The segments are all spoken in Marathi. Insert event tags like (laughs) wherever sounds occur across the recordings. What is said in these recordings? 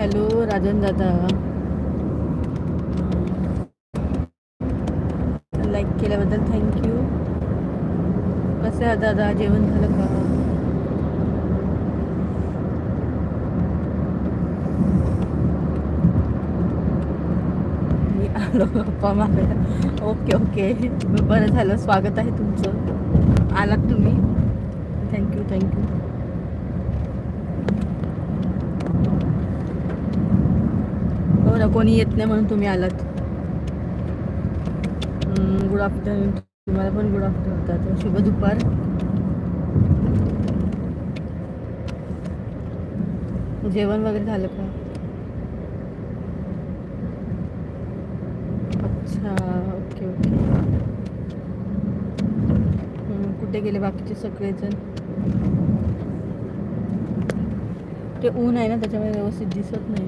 हॅलो राजन दादा. लाईक केल्याबद्दल थँक्यू कसे आहात दादा? जेवण झालं का? मी आलो गप्पा मारायला. ओके ओके बरं झालं. स्वागत आहे तुमचं. आलात तुम्ही. थँक्यू थँक्यू हो ना कोणी येत नाही म्हणून तुम्ही आलात. गुड आफ्टरनून तुम्हाला पण गुड आफ्टरनून होतात शुभ दुपार. जेवण वगैरे झालं का? अच्छा ओके ओके कुठे गेले बाकीचे सगळेजण? ते ऊन आहे ना त्याच्यामुळे व्यवस्थित दिसत नाही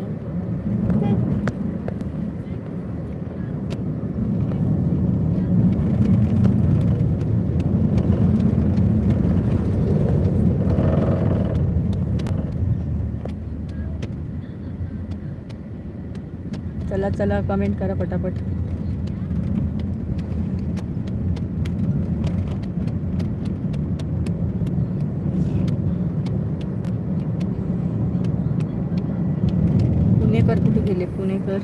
चला चला कमेंट करा पटापट. पुणेकर कुठे गेले? पुणेकर.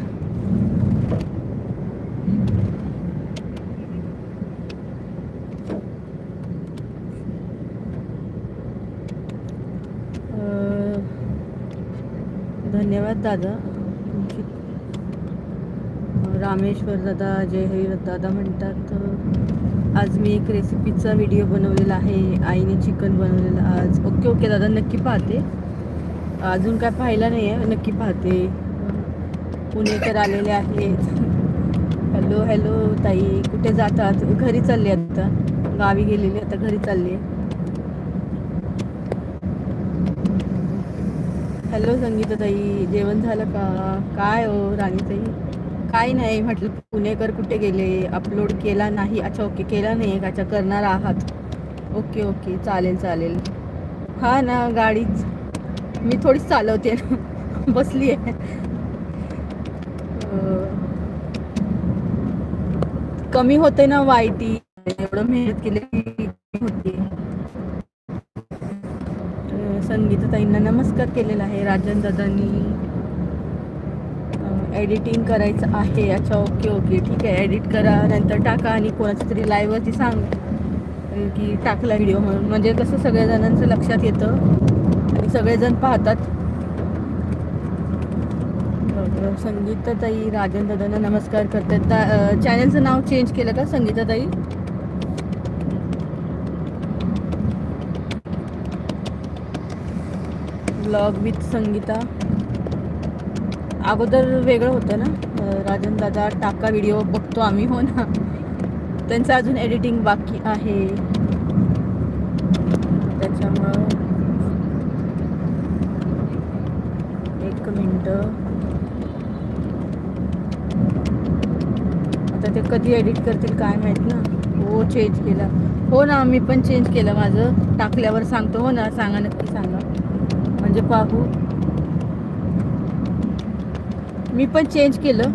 धन्यवाद दादा. रामेश्वर दादा जय हरी दादा म्हणतात. आज मी एक रेसिपीचा व्हिडिओ बनवलेला आहे. आईने चिकन बनवलेलं आज. ओके ओके दादा नक्की पाहते. अजून काय पाहिला नाही आहे नक्की पाहते. पुणेकर आलेले आहेत. हॅलो हॅलो ताई. कुठे जातात? घरी चालले आता. गावी गेलेली आता घरी चालली हॅलो संगीता ताई जेवण झालं का? काय हो राणी ताई काय नाही म्हटलं पुणेकर कुठे गेले? अपलोड केला नाही. अच्छा ओके केला नाही अच्छा करणार आहात. ओके ओके चालेल चालेल. हा ना गाडीच. मी थोडीच चालवते. (laughs) ना बसली आहे कमी होते ना वाईटी एवढं मेहनत केली होती. संगीताताईंना नमस्कार केलेला आहे. राजन दादांनी. एडिटिंग करायचं आहे अच्छा ओके ओके ठीक आहे. एडिट करा नंतर टाका आणि कोणाच्या तरी लाईव्हवरती सांग. की टाकला व्हिडिओ म्हणून. म्हणजे कसं सगळ्या जणांचं लक्षात येतं. आणि सगळेजण पाहतात. संगीताताई राजन दादांना नमस्कार करतात. ता- चॅनलचं नाव चेंज केलं का संगीताताई? Blog with Sangeeta. अगोदर वेगळं होतं ना? राजन दादा टाका व्हिडिओ बघतो आम्ही हो ना? त्यांचं अजून एडिटिंग बाकी आहे. त्याच्यामुळं एक मिनटं. आता ते कधी एडिट करतील काय माहीत ना? हो चेंज केला. हो ना मी पण चेंज केलं माझं. टाकल्यावर सांगतो हो ना? सांगा नक्की सांगा. म्हणजे पाहू. मी पण चेंज केलं.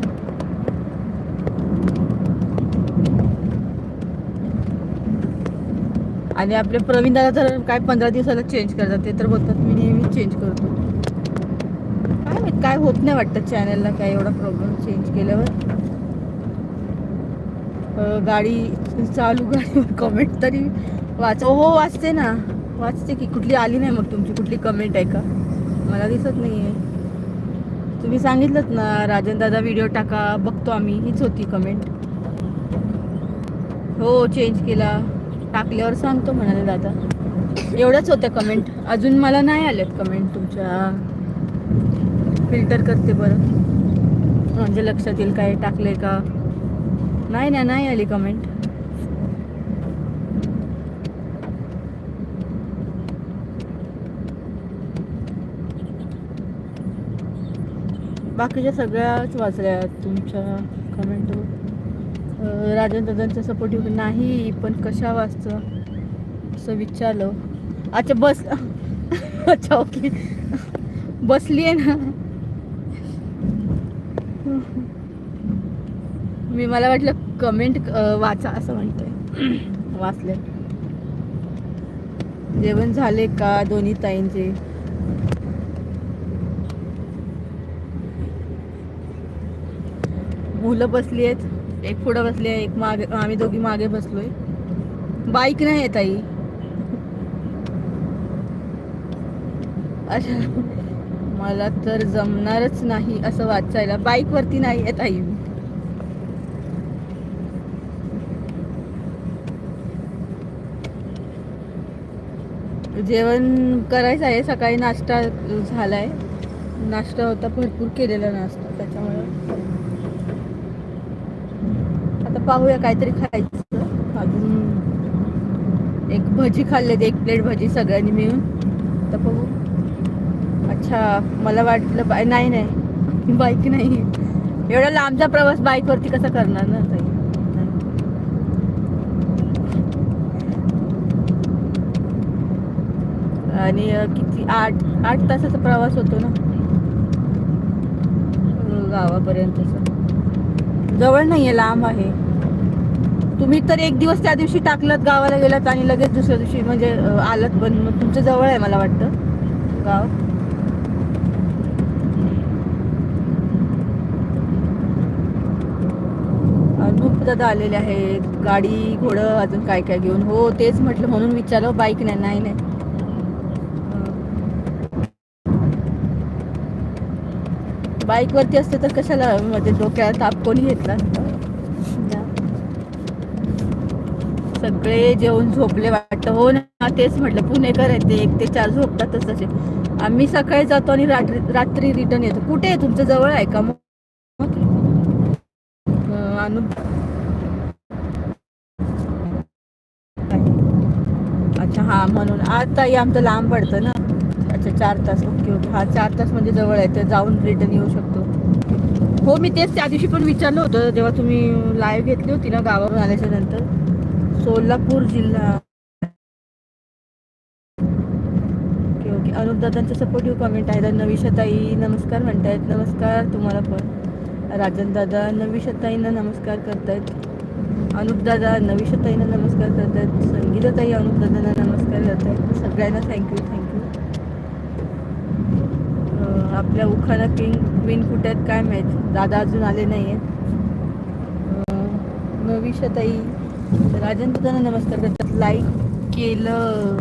आणि आपले प्रवीण दादा तर काय पंधरा दिवसाला चेंज करतात ते तर बोलतात मी नेहमी चेंज करतो. काय माहीत काय होत नाही वाटतं चॅनलला काय एवढा प्रॉब्लेम चेंज केल्यावर. गाडी चालू गाडीवर कमेंट तरी वाच. हो, हो वाचते ना. वाचते की कुठली आली नाही मग तुमची कुठली कमेंट आहे का? मला दिसत नाही आहे तुम्ही सांगितलं ना राजन दादा व्हिडिओ टाका बघतो आम्ही. हीच होती कमेंट हो चेंज केला. टाकल्यावर सांगतो म्हणाले दादा. एवढ्याच होत्या कमेंट अजून मला नाही आल्यात कमेंट तुमच्या. फिल्टर करते बरं. म्हणजे लक्षात येईल काय टाकलंय का? नाही ना नाही आली कमेंट बाकीच्या सगळ्याच वाचल्या तुमच्या कमेंटवर राजन सपोर्ट सपोर्टिव्ह नाही पण कशा वाचतं? असं विचारलं. अच्छा बस. (laughs) अच्छा ओके. बसली आहे ना. मी मला वाटलं कमेंट वाचा असं म्हणतंय. वाचले जेवण झाले का दोन्ही ताईंचे? मुलं बसली आहेत एक पुढं बसली आहे एक मागे आम्ही दोघी मागे बसलोय. बाईक नाही आहे ताई. अच्छा मला तर जमणारच नाही असं वाचायला. बाईक वरती नाही आहे ताई. जेवण करायचं आहे सकाळी नाश्ता झालाय. नाश्ता होता भरपूर केलेला नाश्ता त्याच्यामुळे आता पाहूया काहीतरी खायचं. अजून एक भजी खाल्ली एक प्लेट भजी सगळ्यांनी मिळून. तर बघू. अच्छा मला वाटलं बाय नाही नाही. (laughs) बाईक नाही. एवढा लांबचा प्रवास बाईकवरती कसा करणार ना ताई? आणि किती आठ आठ तासाचा प्रवास होतो ना? गावापर्यंतचा. जवळ नाही आहे लांब आहे. तुम्ही तर एक दिवस त्या दिवशी टाकलं गावाला गेलात आणि लगेच दुसऱ्या दिवशी म्हणजे आलात पण मग तुमचं जवळ आहे मला वाटतं गाव. खूप दादा आलेले आहेत. गाडी घोडं अजून काय काय घेऊन. हो तेच म्हटलं म्हणून विचारलं हो, बाईक नाही नाही नाही. बाईक वरती असते तर कशाला म्हणजे डोक्याला ताप कोणी घेतला असता? सगळे जेवण झोपले वाटतं. हो ना तेच म्हटलं पुणेकर आहेत ते एक ते चार झोपतातच तसे. आम्ही सकाळी जातो आणि रात्री रात्री रिटर्न येतो. कुठे आहे? तुमच्या जवळ आहे का? मग अनु अच्छा हा म्हणून. आज ताई आमचं लांब पडतं ना. अच्छा चार तास. Okay okay. हा चार तास म्हणजे जवळ आहे. तर जाऊन रिटर्न येऊ शकतो. हो मी तेच त्या दिवशी पण विचारलं होतं. जेव्हा तुम्ही लाईव्ह घेतली होती ना गावावरून आल्याच्यानंतर. सोलापूर जिल्हा. Okay okay. अनुप दादांचा सपोर्टिव्ह कमेंट आहे नविशाताई नमस्कार म्हणतायत. नमस्कार तुम्हाला पण. राजन दादा नविशाताईंना नमस्कार करतायत. अनुप दादा नविशाताईंना नमस्कार करतायत. संगीताताई अनुप दादांना नमस्कार करतायत. सगळ्यांना थँक्यू थँक्यू आपल्या उखाणा किंग क्वीन कुठे आहेत काय माहीत? दादा अजून आले नाही आहेत नविशाताई राजन दादांना नमस्कार करतात लाईक केलं.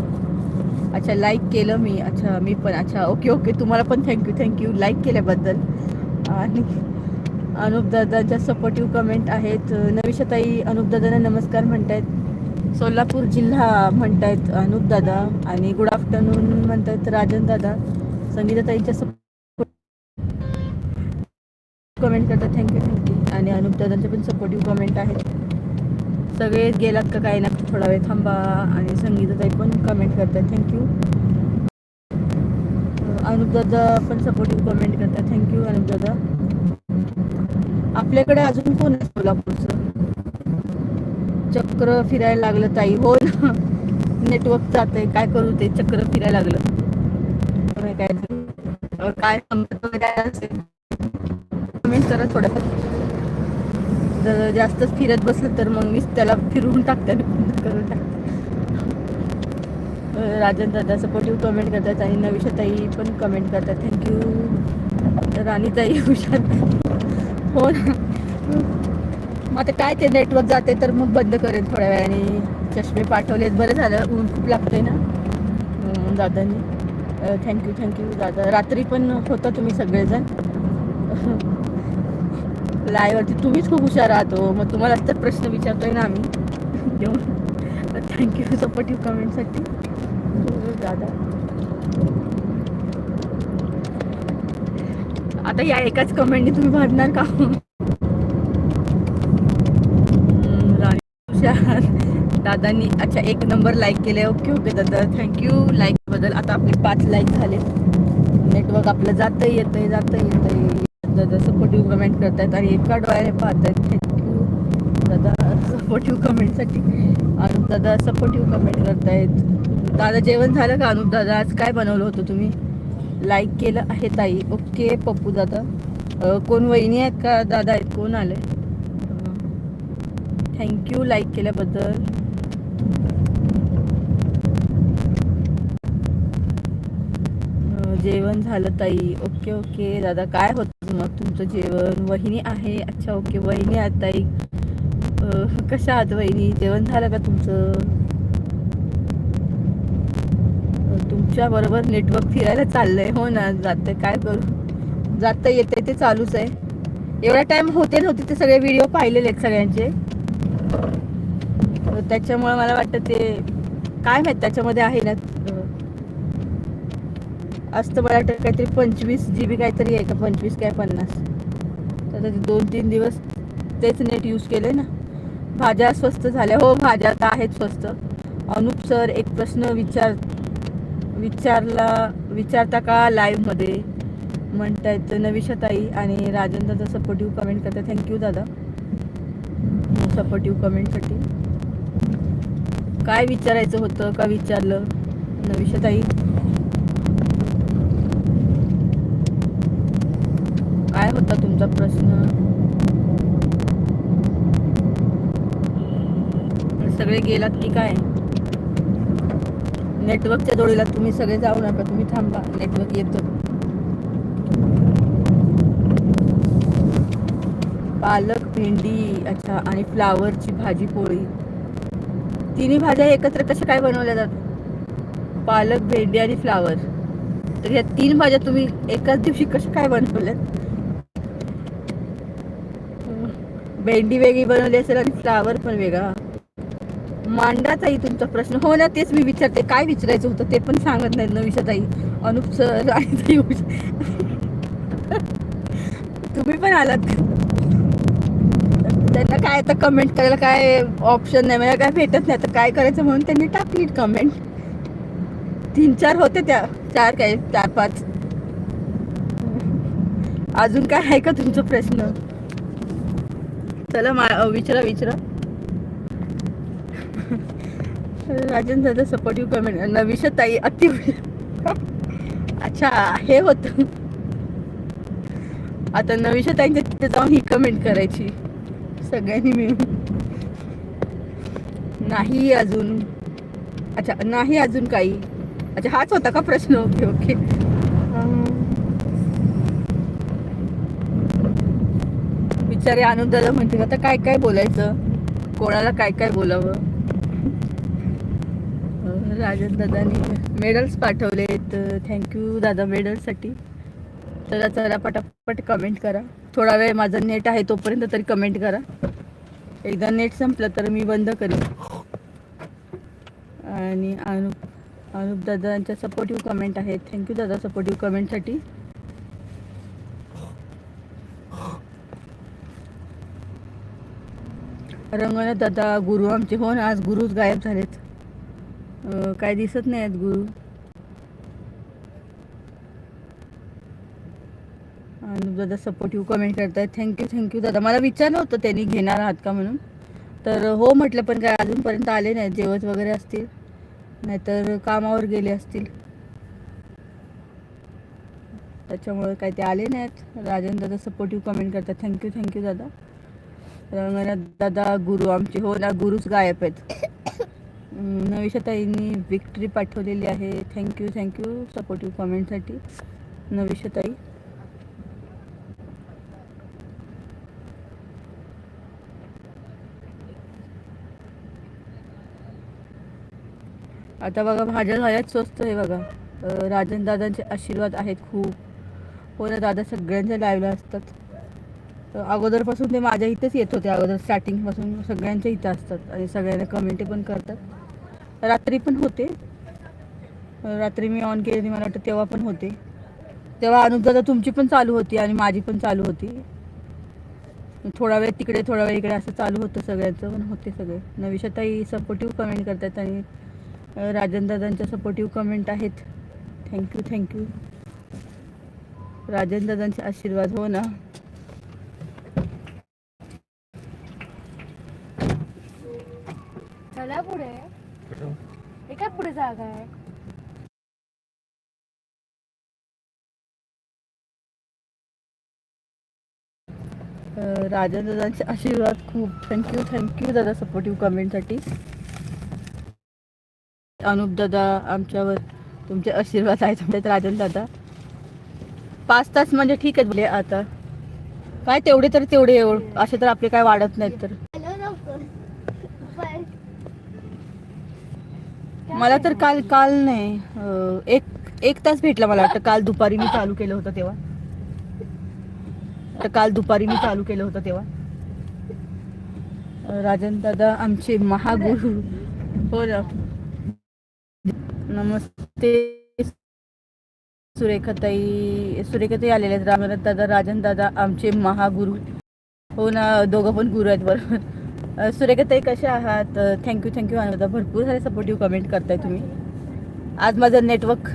अच्छा लाईक केलं मी. अच्छा मी पण. अच्छा ओके ओके तुम्हाला पण थँक्यू थँक्यू लाईक केल्याबद्दल. आणि अनुप दादाच्या सपोर्टिव्ह कमेंट आहेत. नविशाताई अनुप दादांना नमस्कार म्हणतायत. सोलापूर जिल्हा म्हणतायत अनुप दादा. आणि गुड आफ्टरनून म्हणतायत राजन दादा. संगीताताईच्या सपोर्ट कमेंट करतात. थँक्यू थँक्यू आणि अनुप दादांचे पण सपोर्टिव्ह कमेंट आहेत. सगळे गेलात का काही ना थोडा वेळ थांबा आणि संगीताताई पण कमेंट करतात. थँक्यू अनुपदादा पण सपोर्टिव्ह कमेंट करतात. थँक्यू अनुपदादा आपल्याकडे अजून कोण आहे सोलापूरचं? चक्र फिरायला लागलं ताई. हो ना. नेटवर्क जात आहे काय करू ते? चक्र फिरायला लागलं. काय? काय? वगैरे असेल? कमेंट करा थोडंफार. जर जास्तच फिरत बसलं तर मग मीच त्याला फिरवून टाकते बंद करून टाकते. राजन दादा सपोर्टिव्ह कमेंट करतात आणि नविशाताई पण कमेंट करतात. थँक्यू राणीताई हुशार हो ना. मग आता काय ते नेटवर्क जाते तर मग बंद करेन थोड्या वेळाने. चष्मे पाठवलेत. बरं झालं. ऊन खूप लागतंय ना. दादांनी. थँक्यू थँक्यू दादा. रात्री पण होता तुम्ही सगळेजण. लाईव्हवरती तुम्हीच खूप हुशार आहात हो. मग तुम्हाला तर प्रश्न विचारतोय ना आम्ही. थँक्यू सपोर्टिव्ह कमेंटसाठी दादा. आता या एकाच कमेंटने तुम्ही भरणार का? (laughs) हुशार. दादांनी अच्छा एक नंबर लाईक केले ओके ओके दादा. थँक्यू लाईकबद्दल. आता आपले पाच लाईक झाले नेटवर्क आपलं जातं येतंय जातं येतंय. दादा सपोर्टिव्ह कमेंट करतायत आणि एका डोळ्याने पाहतायत. थँक्यू दादा सपोर्टिव्ह कमेंटसाठी अनुप दादा सपोर्टिव्ह कमेंट करतायत. दादा जेवण झालं का अनुप दादा आज काय बनवलं होतं तुम्ही? लाईक केलं आहे ताई. ओके पप्पू दादा. कोण वहिनी आहेत का? दादा आहेत. कोण आले थँक्यू लाईक केल्याबद्दल अं, जेवण झालं ताई. Okay okay. दादा काय होतं मग? तुमचं जेवण? वहिनी आहे? अच्छा ओके. वहिनी आहात ताई. कशा आहात वहिनी? जेवण झालं का तुमचं? तुमच्या बरोबर नेटवर्क फिरायला चाललंय. हो ना जातं काय करू? जातं येते ते चालूच आहे. एवढा टाइम होते नव्हते ते सगळे व्हिडिओ पाहिलेले आहेत सगळ्यांचे. त्याच्यामुळे मला वाटतं ते काय माहीत त्याच्यामध्ये आहे ना? असतं मला वाटतं काहीतरी पंचवीस जी बी काहीतरी आहे का? पंचवीस काय पन्नास. तर ते दोन तीन दिवस तेच नेट यूज केले ना. भाज्या स्वस्त झाल्या. हो भाज्या तर आहेत स्वस्त. अनुप सर एक प्रश्न विचार विचारला विचारता का लाईव्हमध्ये म्हणतायत नविशा ताई आणि राजन दादा सपोर्टिव्ह कमेंट करता थँक्यू दादा. सपोर्टिव्ह कमेंटसाठी काय विचारायचं होतं? का विचारलं? नविशा ताई काय होता तुमचा प्रश्न. सगळे गेलात की काय? नेटवर्कच्या जोडीला तुम्ही सगळे जाऊ नका तुम्ही थांबा नेटवर्क येतो. पालक भेंडी अच्छा आणि फ्लावरची भाजी पोळी. तिन्ही भाज्या एकत्र कशा काय बनवल्या जातात? पालक भेंडी आणि फ्लावर. तर ह्या तीन भाज्या तुम्ही एकाच दिवशी कशा काय बनवल्यात? भेंडी वेगळी बनवली असेल आणि फ्लावर पण वेगळा. मांडाचा ताई तुमचा प्रश्न. हो ना तेच मी विचारते. काय विचारायचं होतं ते पण सांगत नाहीत नविशा अनुप सर आणि (laughs) (laughs) तुम्ही पण आलात. त्यांना काय आता कमेंट करायला काय ऑप्शन नाही. मला काय भेटत नाही. आता काय करायचं म्हणून त्यांनी टाकली कमेंट तीन चार होते त्या. चार काय? चार पाच. अजून काय आहे का तुमचा प्रश्न? चला मा विचारा विचारा. राजन दादा सपोर्टिव्ह कमेंट नविशा ताई अति (laughs) अच्छा हे होत. आता नविशा ताईंच्या तिथे जाऊन ही कमेंट करायची. सगळ्यांनी मिळून. नाही अजून. अच्छा नाही अजून काही. अच्छा हाच होता का प्रश्न? Okay okay. बिचारे आनंदाला म्हणते आता काय काय बोलायचं? कोणाला काय काय बोलावं? राजन दादानी मेडल्स पाठवलेत. थँक्यू दादा मेडल्ससाठी चला चला पटापट कमेंट करा. थोडा वेळ माझं नेट आहे तोपर्यंत तरी कमेंट करा. एकदा नेट संपलं तर मी बंद करेन. आणि अनुप अनुप दादांच्या सपोर्टिव्ह कमेंट आहेत. थँक्यू दादा सपोर्टिव्ह कमेंटसाठी रंगनाथ दादा गुरु आमचे. हो ना आज गुरुच गायब झालेत. काय दिसत नाही आहेत गुरु. अनुप दादा सपोर्टिव्ह कमेंट करतायत. थँक्यू थँक्यू दादा. मला विचारलं होतं त्यांनी घेणार आहात का म्हणून. तर हो म्हटलं पण काय अजूनपर्यंत आले नाहीत. जेवत वगैरे असतील. नाहीतर कामावर गेले असतील. त्याच्यामुळे काय ते आले नाहीत. राजन दादा सपोर्टिव्ह कमेंट करतात थँक्यू थँक्यू दादा. रंगनाथ दादा गुरु आमचे. हो ना गुरुच गायब आहेत. अं, नविशाताईंनी विक्ट्री पाठवलेली आहे. Thank you thank you supportive कॉमेंटसाठी नविशाताई आता बघा भाज्या झाल्याच स्वस्त आहे बघा. राजन दादांचे आशीर्वाद आहेत खूप. हो ना दादा सगळ्यांच्या लाईव्हला असतात. तर अगोदरपासून ते माझ्या इथेच येत होते अगोदर स्टार्टिंगपासून सगळ्यांच्या इथं असतात. आणि सगळ्यांना कमेंट पण करतात. रात्री पण होते. रात्री मी ऑन केली मला वाटतं तेव्हा पण होते. तेव्हा अनुदादा तुमची पण चालू होती आणि माझी पण चालू होती. थोडा वेळ तिकडे थोडा वेळ इकडे असं चालू होतं सगळ्यांचं पण होते सगळे. नविशाताई सपोर्टिव्ह कमेंट करतात आणि अं, राजन दादांच्या सपोर्टिव्ह कमेंट आहेत. Thank you thank you Rajan दादांचे आशीर्वाद हो ना. चला पुढे. हे काय पुढे जागा आहे. राजन दादांचे आशीर्वाद खूप. थँक्यू थँक्यू दादा सपोर्टिव्ह कमेंटसाठी अनुप दादा आमच्यावर तुमचे आशीर्वाद आहेत. म्हणतात राजन दादा. पाच तास म्हणजे ठीक आहे आता. काय तेवढे तर तेवढे असे तर आपले काय वाढत नाहीत तर हॅलो लवकर बाय. मला तर काल काल नाही अं, एक एक तास भेटला मला वाटतं. काल दुपारी मी चालू केलं होतं तेव्हा. तर काल दुपारी मी चालू केलं होतं तेव्हा. अं, राजन दादा आमचे महागुरु. हो ना. नमस्ते. सुरेखाताई सुरेखाताई आलेले आहेत. रामनाथ दादा राजन दादा आमचे महागुरु. हो ना दोघं पण गुरु आहेत बरोबर. सुरेखाताई कसे आहात? थँक्यू थँक्यू अनुदा भरपूर सारे सपोर्टिव्ह कमेंट करताय तुम्ही. आज माझं नेटवर्क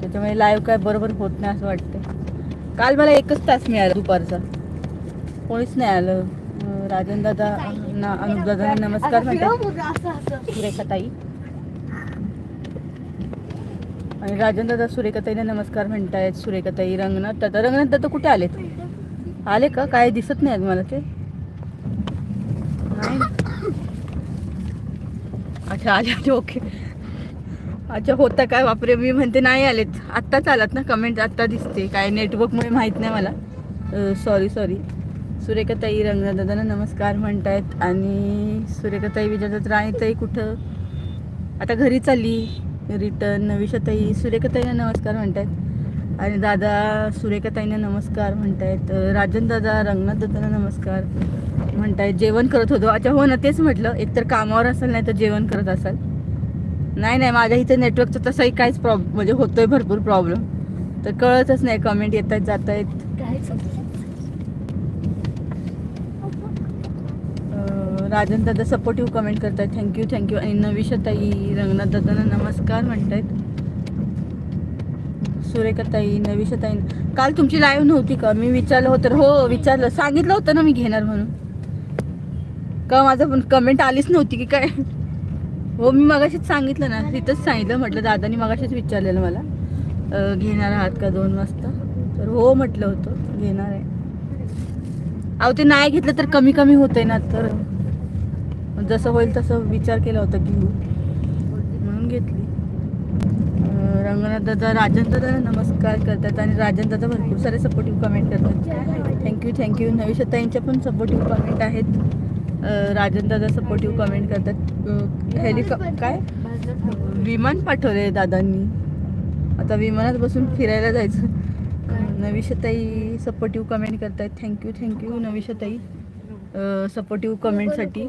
त्याच्यामुळे लाईव्ह काय बरोबर होत नाही असं वाटतं काल मला एकच तास मिळाला दुपारचा. कोणीच नाही आलं. राजन दादा ना अनुप दादा नमस्कार म्हणतात. सुरेखाताई. आणि राजन दादा सुरेखाताईने नमस्कार म्हणतायत. सुरेखाताई रंगनाथ दादा. रंगनाथ दादा कुठे आलेत? आले का? काय दिसत नाही आज मला ते नाही अच्छा आले आले ओके. अच्छा होता काय? बापरे मी म्हणते नाही आलेत. आत्ताच आलात ना? कमेंट आत्ता दिसते. काय नेटवर्कमुळे माहीत नाही मला. सॉरी सॉरी सुरेखाताई रंगनाथ दादांना नमस्कार म्हणतायत. आणि सुरेखाताई विजयदत्त राणीताई कुठं? आता घरी चालली. रिटर्न. नविशाताई सुरेखाताईंना नमस्कार म्हणतायत. आणि दादा सुरेखाताईंना नमस्कार म्हणतायत. राजन दादा रंगनाथ दादांना नमस्कार. म्हणतायत जेवण करत होतो. अच्छा हो ना तेच म्हटलं. एकतर कामावर असाल नाही तर जेवण करत असाल. नाही नाही माझ्या इथे नेटवर्कचं तसंही काहीच प्रॉब्लेम म्हणजे होतोय भरपूर प्रॉब्लेम तर कळतच नाही कमेंट येत आहेत जात आहेत? राजन दादा सपोर्टिव्ह कमेंट करतायत. थँक्यू थँक्यू आणि नविशाताई रंगनाथ दादांना नमस्कार म्हणतायत. सुरेखाताई नविशाताई. काल तुमची लाईव्ह नव्हती का? मी विचारलं होतं. हो विचारलं. सांगितलं होतं ना मी घेणार म्हणून. का माझं पण कमेंट आलीच नव्हती की काय? हो मी मगाशीच सांगितलं ना तिथंच सांगितलं म्हटलं दादानी मगाशीच विचारलेलं मला घेणार आहात का दोन वाजता? तर हो म्हटलं होतं घेणार आहे. अहो ते नाही घेतलं तर कमी कमी होतंय ना तर जसं होईल तसं विचार केला होता घेऊ. म्हणून घेतली. रंगनाथ दादा राजन दादा नमस्कार करतात आणि राजन दादा भरपूर सारे सपोर्टिव्ह कमेंट करतात. थँक्यू थँक्यू नविशताईंच्या पण सपोर्टिव्ह कमेंट आहेत. अं, राजन दादा सपोर्टिव्ह कमेंट करतात हेलिकॉ काय? विमान पाठवले दादांनी. आता विमानात बसून फिरायला जायचं. अं, नविशताई सपोर्टिव्ह कमेंट करतायत. थँक्यू थँक्यू नविशताई. सपोर्टिव्ह कमेंटसाठी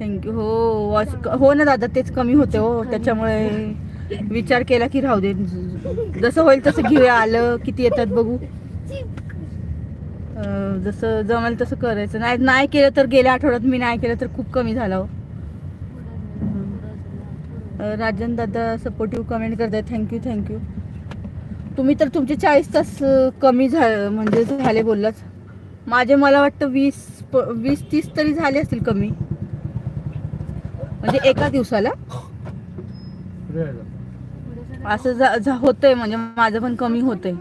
थँक्यू हो वॉच हो ना दादा तेच कमी होते हो. त्याच्यामुळे विचार केला की राहू दे. जसं होईल तसं घेऊया. आलं किती येतात बघू. जसं जमेल तसं करायचं. नाही नाही केलं तर गेल्या आठवड्यात मी नाही केलं तर खूप कमी झाला हो. राजन दादा सपोर्टिव्ह कमेंट करताय थँक्यू थँक्यू तुम्ही तर तुमचे चाळीस तास कमी झा म्हणजे झाले बोललाच माझे मला वाटतं वीस वीस तीस तरी झाले असतील कमी. म्हणजे एका दिवसाला? असं जा- जा- होतंय म्हणजे माझं पण कमी होतंय.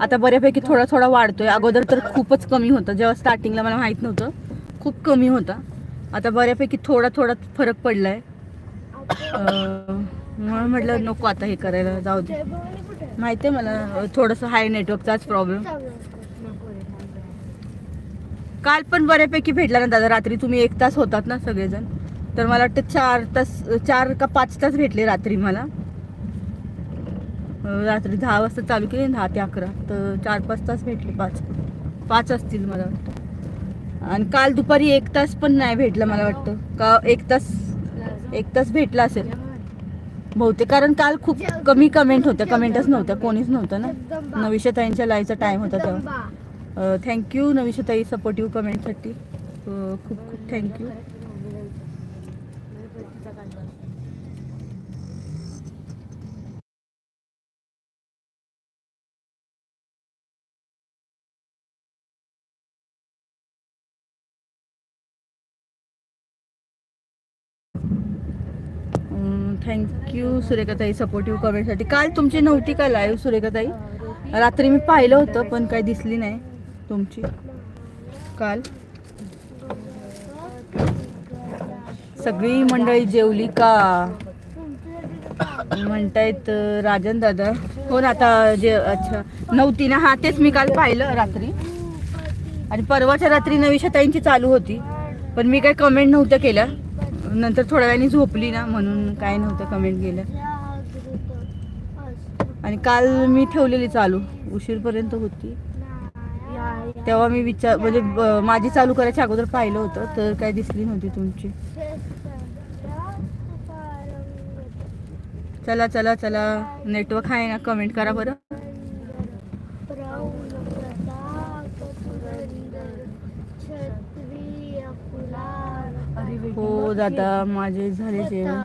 आता बऱ्यापैकी थोडा थोडा वाढतोय. अगोदर तर खूपच कमी होतं. जेव्हा स्टार्टिंगला मला माहीत नव्हतं. खूप कमी होता. आता बऱ्यापैकी थोडा थोडा फरक पडलाय. म्हणून म्हटलं नको आता हे करायला. जाऊ दे. माहिती आहे मला थोडंसं हाय नेटवर्कचाच प्रॉब्लेम काल पण बऱ्यापैकी भेटला ना दादा. रात्री तुम्ही एक तास होतात ना सगळेजण. तर मला वाटतं चार तास चार का पाच तास भेटले रात्री मला. रात्री दहा वाजता चालू केली दहा ते अकरा. तर चार पाच तास भेटले पाच. पाच असतील मला. वाटतं आणि काल दुपारी एक तास पण नाही भेटला मला वाटतं. का एक तास एक तास भेटला असेल. बहुतेक कारण काल खूप कमी कमेंट होत्या. कमेंटच नव्हत्या. कोणीच नव्हतं ना. नविशताईंच्या लाईव्हचा टाईम होता तेव्हा. थँक्यू नविशताई सपोर्टिव्ह कमेंटसाठी खूप खूप थँक्यू थँक्यू सुरेखाताई सपोर्टिव्ह कमेंटसाठी काल तुमची नव्हती का लाईव्ह सुरेखाताई? रात्री मी पाहिलं होतं पण काही दिसली नाही तुमची. काल? सगळी मंडळी जेवली का? म्हणतायत राजन दादा. हो ना आता जे अच्छा नव्हती ना? हा तेच मी काल पाहिलं रात्री. आणि परवाच्या रात्री नवीशताईंची चालू होती. पण मी काय कमेंट नव्हत्या केल्या. नंतर थोड्या वेळाने झोपली ना म्हणून काय नव्हतं कमेंट केलं. आणि काल मी ठेवलेली चालू. उशीरपर्यंत होती. तेव्हा मी विचार म्हणजे ब- माझी चालू करायच्या अगोदर पाहिलं होतं तर काय दिसली नव्हती तुमची. चला चला चला. नेटवर्क आहे ना कमेंट करा बरं. हो दादा माझे झाले जेवण.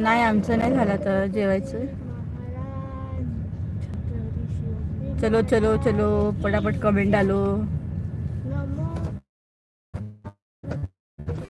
नाही आमचं नाही झालं तर जेवायचं. चलो चलो चलो पटापट कमेंट आलो.